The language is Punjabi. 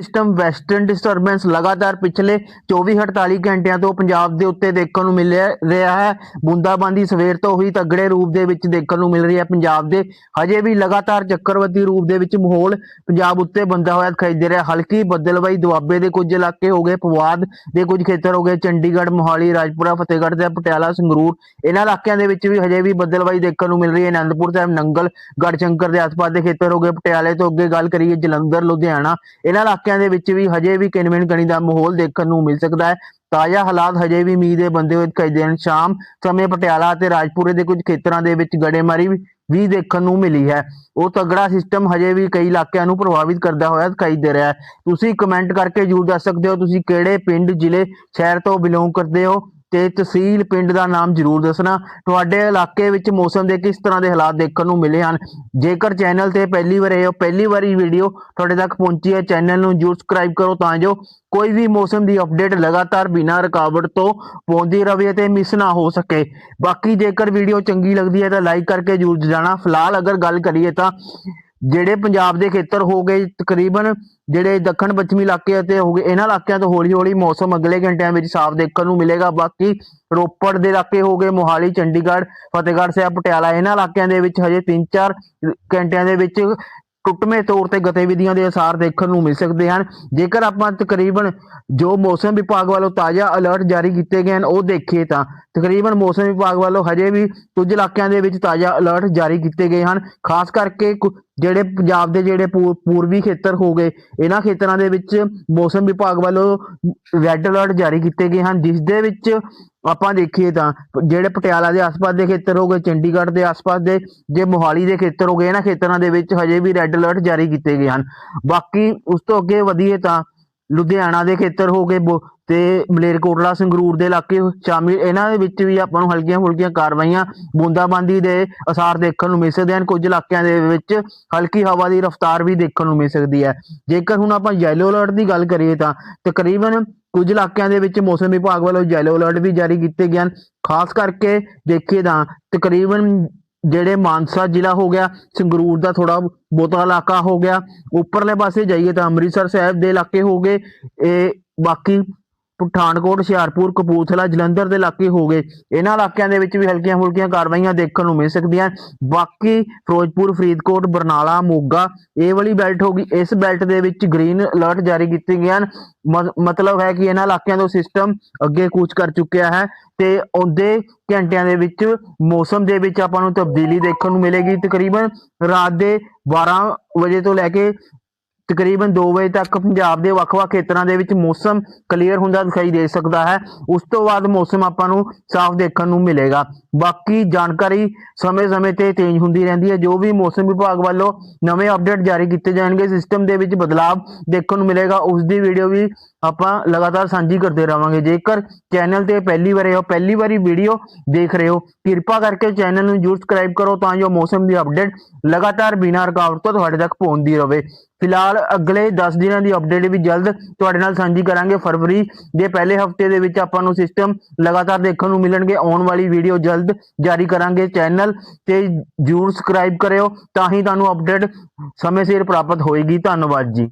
ਸਿਸਟਮ ਵੈਸਟਰਨ ਡਿਸਟਰਬੈਂਸ ਲਗਾਤਾਰ ਪਿਛਲੇ 24-48 ਘੰਟਿਆਂ ਤੋਂ ਪੰਜਾਬ ਦੇ ਉੱਤੇ ਦੇਖਣ ਨੂੰ ਮਿਲ ਰਿਹਾ ਹੈ। ਬੂੰਦਾਬਾਂਦੀ ਸਵੇਰ ਤੋਂ ਹੀ ਤਗੜੇ ਰੂਪ ਦੇ ਵਿੱਚ ਦੇਖਣ ਨੂੰ ਮਿਲ ਰਹੀ ਹੈ। ਪੰਜਾਬ ਦੇ ਹਜੇ ਵੀ ਲਗਾਤਾਰ ਚੱਕਰਵਰਤੀ ਰੂਪ ਦੇ ਵਿੱਚ ਮਾਹੌਲ ਪੰਜਾਬ ਉੱਤੇ ਬੰਦਾ ਹੋਇਆ ਦਿਖਾਈ ਦੇ ਰਿਹਾ। ਹਲਕੀ ਬੱਦਲਵਾਈ ਦੁਆਬੇ ਦੇ ਕੁਝ ਇਲਾਕੇ ਹੋ ਗਏ। ਪਵਾਦ ਦੇ ਕੁਝ ਖੇਤਰ ਹੋ ਗਏ। ਚੰਡੀਗੜ੍ਹ, ਮੋਹਾਲੀ, ਰਾਜਪੁਰਾ, ਫਤਿਹਗੜ੍ਹ ਤੇ ਪਟਿਆਲਾ, ਸੰਗਰੂਰ ਇਹਨਾਂ ਇਲਾਕਿਆਂ ਦੇ ਵਿੱਚ ਵੀ ਹਜੇ ਵੀ ਬੱਦਲਵਾਈ ਦੇਖਣ ਨੂੰ ਮਿਲ ਰਹੀ ਹੈ। ਅਨੰਦਪੁਰ ਸਾਹਿਬ, ਨੰਗਲ, ਗੜਸ਼ੰਕਰ ਦੇ ਆਸ-ਪਾਸ ਦੇ ਖੇਤਰ ਹੋ ਗਏ। ਪਟਿਆਲੇ ਤੋਂ ਅੱਗੇ ਗੱਲ ਕਰੀਏ ਜਲੰਧਰ, ਲੁਧਿਆਣਾ ਇਹਨਾਂ ਇਲਾਕਿਆਂ ਦੇ ਵਿੱਚ ਵੀ ਹਜੇ ਵੀ ਕਿਨਮਿਨ ਗਣੀ ਦਾ ਮਾਹੌਲ ਦੇਖਣ ਨੂੰ ਮਿਲ ਸਕਦਾ ਹੈ। ਤਾਜ਼ਾ ਹਾਲਾਤ ਹਜੇ ਵੀ ਮੀਂਹ ਦੇ ਬੰਦੇ ਹੋਏ ਦਿਖਾਈ ਦੇਣ। ਸ਼ਾਮ ਸਮੇਂ ਪਟਿਆਲਾ ਅਤੇ ਰਾਜਪੁਰੇ ਦੇ ਕੁਝ ਖੇਤਰਾਂ ਦੇ ਵਿੱਚ ਗੜੇਮਾਰੀ ਵੀ ਦੇਖਣ ਨੂੰ ਮਿਲੀ ਹੈ। ਉਹ ਤਗੜਾ ਸਿਸਟਮ ਹਜੇ ਵੀ ਕਈ ਇਲਾਕਿਆਂ ਨੂੰ ਪ੍ਰਭਾਵਿਤ ਕਰਦਾ ਹੋਇਆ ਦਿਖਾਈ ਦੇ ਰਿਹਾ ਹੈ। ਤੁਸੀਂ ਕਮੈਂਟ ਕਰਕੇ ਜਰੂਰ ਦੱਸ ਸਕਦੇ ਹੋ ਤੁਸੀਂ ਕਿਹੜੇ ਪਿੰਡ, ਜ਼ਿਲ੍ਹੇ, ਸ਼ਹਿਰ ਤੋਂ ਬਿਲੋਂਗ ਕਰਦੇ ਹੋ। ਤੇ ਤਹਿਸੀਲ ਪਿੰਡ ਦਾ ਨਾਮ ਜਰੂਰ ਦੱਸਣਾ। ਤੁਹਾਡੇ ਇਲਾਕੇ ਵਿੱਚ ਮੌਸਮ ਦੇ ਕਿਸ ਤਰ੍ਹਾਂ ਦੇ ਹਾਲਾਤ ਦੇਖਣ ਨੂੰ ਮਿਲੇ ਹਨ? ਜੇਕਰ ਚੈਨਲ ਤੇ ਪਹਿਲੀ ਵਾਰ ਆਏ ਹੋ, ਪਹਿਲੀ ਵਾਰੀ ਵੀਡੀਓ ਤੁਹਾਡੇ ਤੱਕ ਪਹੁੰਚੀ ਹੈ, ਚੈਨਲ ਨੂੰ ਜਰੂਰ ਸਬਸਕ੍ਰਾਈਬ ਕਰੋ ਤਾਂ ਜੋ ਕੋਈ ਵੀ ਮੌਸਮ ਦੀ ਅਪਡੇਟ ਲਗਾਤਾਰ ਬਿਨਾਂ ਰੁਕਾਵਟ ਤੋਂ ਪਹੁੰਚਦੀ ਰਹੇ ਤੇ ਮਿਸ ਨਾ ਹੋ ਸਕੇ। ਬਾਕੀ ਜੇਕਰ ਵੀਡੀਓ ਚੰਗੀ ਲੱਗਦੀ ਹੈ ਤਾਂ ਲਾਈਕ ਕਰਕੇ ਜਰੂਰ ਜਾਣਾ। ਫਿਲਹਾਲ ਅਗਰ ਗੱਲ ਕਰੀਏ ਤਾਂ ਜਿਹੜੇ ਪੰਜਾਬ ਦੇ ਖੇਤਰ ਹੋ ਗਏ, ਤਕਰੀਬਨ ਜਿਹੜੇ ਦੱਖਣ ਪੱਛਮੀ ਇਲਾਕੇ ਅਤੇ ਹੋ ਗਏ, ਇਹਨਾਂ ਇਲਾਕਿਆਂ ਤੋਂ ਹੌਲੀ ਹੌਲੀ ਮੌਸਮ ਅਗਲੇ ਘੰਟਿਆਂ ਵਿੱਚ ਸਾਫ਼ ਦੇਖਣ ਨੂੰ ਮਿਲੇਗਾ। ਬਾਕੀ ਰੋਪੜ ਦੇ ਇਲਾਕੇ ਹੋ ਗਏ, ਮੋਹਾਲੀ, ਚੰਡੀਗੜ੍ਹ, ਫਤਿਹਗੜ੍ਹ ਸਾਹਿਬ, ਪਟਿਆਲਾ, ਇਹਨਾਂ ਇਲਾਕਿਆਂ ਦੇ ਵਿੱਚ ਹਜੇ 3-4 ਘੰਟਿਆਂ ਦੇ ਵਿੱਚ ਟੁੱਟਵੇਂ ਤੌਰ ਤੇ ਗਤੀਵਿਧੀਆਂ ਦੇ ਅਸਾਰ ਦੇਖਣ ਨੂੰ ਮਿਲ ਸਕਦੇ ਹਨ। ਜੇਕਰ ਆਪਾਂ ਤਕਰੀਬਨ ਜੋ ਮੌਸਮ ਵਿਭਾਗ ਵੱਲੋਂ ਤਾਜ਼ਾ ਅਲਰਟ ਜਾਰੀ ਕੀਤੇ ਗਏ ਹਨ, ਉਹ ਦੇਖੀਏ ਤਾਂ ਤਕਰੀਬਨ ਮੌਸਮ ਵਿਭਾਗ ਵੱਲੋਂ ਹਜੇ ਵੀ ਕੁਝ ਇਲਾਕਿਆਂ ਦੇ ਵਿੱਚ ਤਾਜ਼ਾ ਅਲਰਟ ਜਾਰੀ ਕੀਤੇ ਗਏ ਹਨ। ਖਾਸ ਕਰਕੇ ਜਿਹੜੇ ਪੰਜਾਬ ਦੇ ਜਿਹੜੇ ਪੂ- ਪੂਰਬੀ ਖੇਤਰ ਹੋ ਗਏ, ਇਹਨਾਂ ਖੇਤਰਾਂ ਦੇ ਵਿੱਚ ਮੌਸਮ ਵਿਭਾਗ ਵੱਲੋਂ ਰੈੱਡ ਅਲਰਟ ਜਾਰੀ ਕੀਤੇ ਗਏ ਹਨ, ਜਿਸ ਦੇ ਵਿੱਚ ਆਪਾਂ ਦੇਖੀਏ ਤਾਂ ਜਿਹੜੇ ਪਟਿਆਲਾ ਦੇ ਆਸ-ਪਾਸ ਦੇ ਖੇਤਰ ਹੋ ਗਏ, ਚੰਡੀਗੜ੍ਹ ਦੇ ਆਸ-ਪਾਸ ਦੇ, ਜੇ ਮੋਹਾਲੀ ਦੇ ਖੇਤਰ ਹੋ ਗਏ, ਇਹਨਾਂ ਖੇਤਰਾਂ ਦੇ ਵਿੱਚ ਹਜੇ ਵੀ ਰੈੱਡ ਅਲਰਟ ਜਾਰੀ ਕੀਤੇ ਗਏ ਹਨ। ਬਾਕੀ ਉਸ ਤੋਂ ਅੱਗੇ ਵਧੀਏ ਤਾਂ ਲੁਧਿਆਣਾ ਦੇ ਖੇਤਰ ਹੋ ਗਏ ਬੋ- ਤੇ ਮਲੇਰਕੋਟਲਾ ਸੰਗਰੂਰ ਦੇ ਇਲਾਕੇ ਸ਼ਾਮਿਲ, ਇਹਨਾਂ ਦੇ ਵਿੱਚ ਵੀ ਆਪਾਂ ਨੂੰ ਹਲਕੀਆਂ ਫੁਲਕੀਆਂ ਕਾਰਵਾਈਆਂ ਬੂੰਦਾਬਾਂਦੀ ਦੇ ਅਸਾਰ ਦੇਖਣ ਨੂੰ ਮਿਲ ਸਕਦੇ ਹਨ। ਕੁਝ ਇਲਾਕਿਆਂ ਦੇ ਵਿੱਚ ਹਲਕੀ ਹਵਾ ਦੀ ਰਫ਼ਤਾਰ ਵੀ ਦੇਖਣ ਨੂੰ ਮਿਲ ਸਕਦੀ ਹੈ। ਜੇਕਰ ਹੁਣ ਆਪਾਂ ਯੈਲੋ ਅਲਰਟ ਦੀ ਗੱਲ ਕਰੀਏ ਤਾਂ ਤਕਰੀਬਨ ਕੁਝ ਇਲਾਕਿਆਂ ਦੇ ਵਿੱਚ ਮੌਸਮ ਵਿਭਾਗ ਵੱਲੋਂ ਯੈਲੋ ਅਲਰਟ ਵੀ ਜਾਰੀ ਕੀਤੇ ਗਏ ਹਨ। ਖਾਸ ਕਰਕੇ ਦੇਖੀਏ ਤਾਂ ਤਕਰੀਬਨ ਜਿਹੜੇ ਮਾਨਸਾ ਜ਼ਿਲ੍ਹਾ ਹੋ ਗਿਆ, ਸੰਗਰੂਰ ਦਾ ਥੋੜਾ ਬਹੁਤਾ ਇਲਾਕਾ ਹੋ ਗਿਆ, ਉੱਪਰਲੇ ਪਾਸੇ ਜਾਈਏ ਤਾਂ ਅੰਮ੍ਰਿਤਸਰ ਸਾਹਿਬ ਦੇ ਇਲਾਕੇ ਹੋ ਗਏ, ਇਹ ਬਾਕੀ ਪਠਾਨਕੋਟ, ਹੁਸ਼ਿਆਰਪੁਰ, ਕਪੂਰਥਲਾ, ਜਲੰਧਰ ਦੇ ਇਲਾਕੇ ਹੋ ਗਏ। ਇਹਨਾਂ ਇਲਾਕਿਆਂ ਦੇ ਵਿੱਚ ਵੀ ਹਲਕੀਆਂ ਫੁਲਕੀਆਂ ਕਾਰਵਾਈਆਂ ਦੇਖਣ ਨੂੰ ਮਿਲ ਸਕਦੀਆਂ। ਬਾਕੀ ਫਿਰੋਜ਼ਪੁਰ, ਫਰੀਦਕੋਟ, ਬਰਨਾਲਾ, ਮੋਗਾ, ਇਹ ਵਾਲੀ ਬੈਲਟ ਹੋ ਗਈ। ਇਸ ਬੈਲਟ ਦੇ ਵਿੱਚ ਗ੍ਰੀਨ ਅਲਰਟ ਜਾਰੀ ਕੀਤੇ ਗਏ ਹਨ। ਮ- ਮਤਲਬ ਹੈ ਕਿ ਇਹਨਾਂ ਇਲਾਕਿਆਂ ਤੋਂ ਸਿਸਟਮ ਅੱਗੇ ਕੂਚ ਕਰ ਚੁੱਕਿਆ ਹੈ ਤੇ ਆਉਂਦੇ ਘੰਟਿਆਂ ਦੇ ਵਿੱਚ, ਮੌਸਮ ਦੇ ਵਿੱਚ ਆਪਾਂ ਨੂੰ ਤਬਦੀਲੀ ਦੇਖਣ ਨੂੰ ਮਿਲੇਗੀ। ਤਕਰੀਬਨ ਰਾਤ ਦੇ 12 ਵਜੇ ਤੋਂ ਲੈ ਕੇ ਤਕਰੀਬਨ 2 ਵਜੇ ਤੱਕ ਪੰਜਾਬ ਦੇ ਵੱਖ-ਵੱਖ ਖੇਤਰਾਂ ਦੇ ਵਿੱਚ ਮੌਸਮ ਕਲੀਅਰ ਹੁੰਦਾ ਦਿਖਾਈ ਦੇ ਸਕਦਾ ਹੈ। ਉਸ ਤੋਂ ਬਾਅਦ ਮੌਸਮ ਆਪਾਂ ਨੂੰ ਸਾਫ਼ ਦੇਖਣ ਨੂੰ ਮਿਲੇਗਾ। ਬਾਕੀ ਜਾਣਕਾਰੀ ਸਮੇਂ-ਸਮੇਂ ਤੇ ਚੇਂਜ ਹੁੰਦੀ ਰਹਿੰਦੀ ਹੈ। ਜੋ ਵੀ ਮੌਸਮ ਵਿਭਾਗ ਵੱਲੋਂ ਨਵੇਂ ਅਪਡੇਟ ਜਾਰੀ ਕੀਤੇ ਜਾਣਗੇ ਸਿਸਟਮ ਦੇ ਵਿੱਚ ਬਦਲਾਅ ਦੇਖਣ ਨੂੰ ਮਿਲੇਗਾ। ਉਸ ਦੀ ਵੀਡੀਓ ਵੀ ਆਪਾਂ ਲਗਾਤਾਰ ਸਾਂਝੀ ਕਰਦੇ ਰਵਾਂਗੇ। ਜੇਕਰ ਚੈਨਲ ਤੇ ਪਹਿਲੀ ਵਾਰ ਹੋ, ਪਹਿਲੀ ਵਾਰੀ ਵੀਡੀਓ ਦੇਖ ਰਹੇ ਹੋ, ਕਿਰਪਾ ਕਰਕੇ ਚੈਨਲ ਨੂੰ ਜਰੂਰ ਸਬਸਕ੍ਰਾਈਬ ਕਰੋ ਤਾਂ ਜੋ ਮੌਸਮ ਦੀ ਅਪਡੇਟ ਲਗਾਤਾਰ ਬਿਨਾਂ ਰੁਕਾਵਟ ਤੋਂ ਤੁਹਾਡੇ ਤੱਕ ਪਹੁੰਚਦੀ ਰਹੇ। ਫਿਲਹਾਲ ਅਗਲੇ 10 ਦਿਨਾਂ ਦੀ ਅਪਡੇਟ ਵੀ ਜਲਦ ਤੁਹਾਡੇ ਨਾਲ ਸਾਂਝੀ ਕਰਾਂਗੇ। ਫਰਵਰੀ ਦੇ ਪਹਿਲੇ ਹਫ਼ਤੇ ਦੇ ਵਿੱਚ ਆਪਾਂ ਨੂੰ ਸਿਸਟਮ ਲਗਾਤਾਰ ਦੇਖਣ ਨੂੰ ਮਿਲਣਗੇ। ਆਉਣ ਵਾਲੀ ਵੀਡੀਓ ਜਲਦ ਜਾਰੀ ਕਰਾਂਗੇ ਚੈਨਲ ਤੇ ਜਰੂਰ ਸਬਸਕ੍ਰਾਈਬ ਕਰਿਓ ਤਾਂ ਹੀ ਤੁਹਾਨੂੰ ਅਪਡੇਟ ਸਮੇਂ ਸਿਰ ਪ੍ਰਾਪਤ ਹੋਏਗੀ। ਧੰਨਵਾਦ ਜੀ।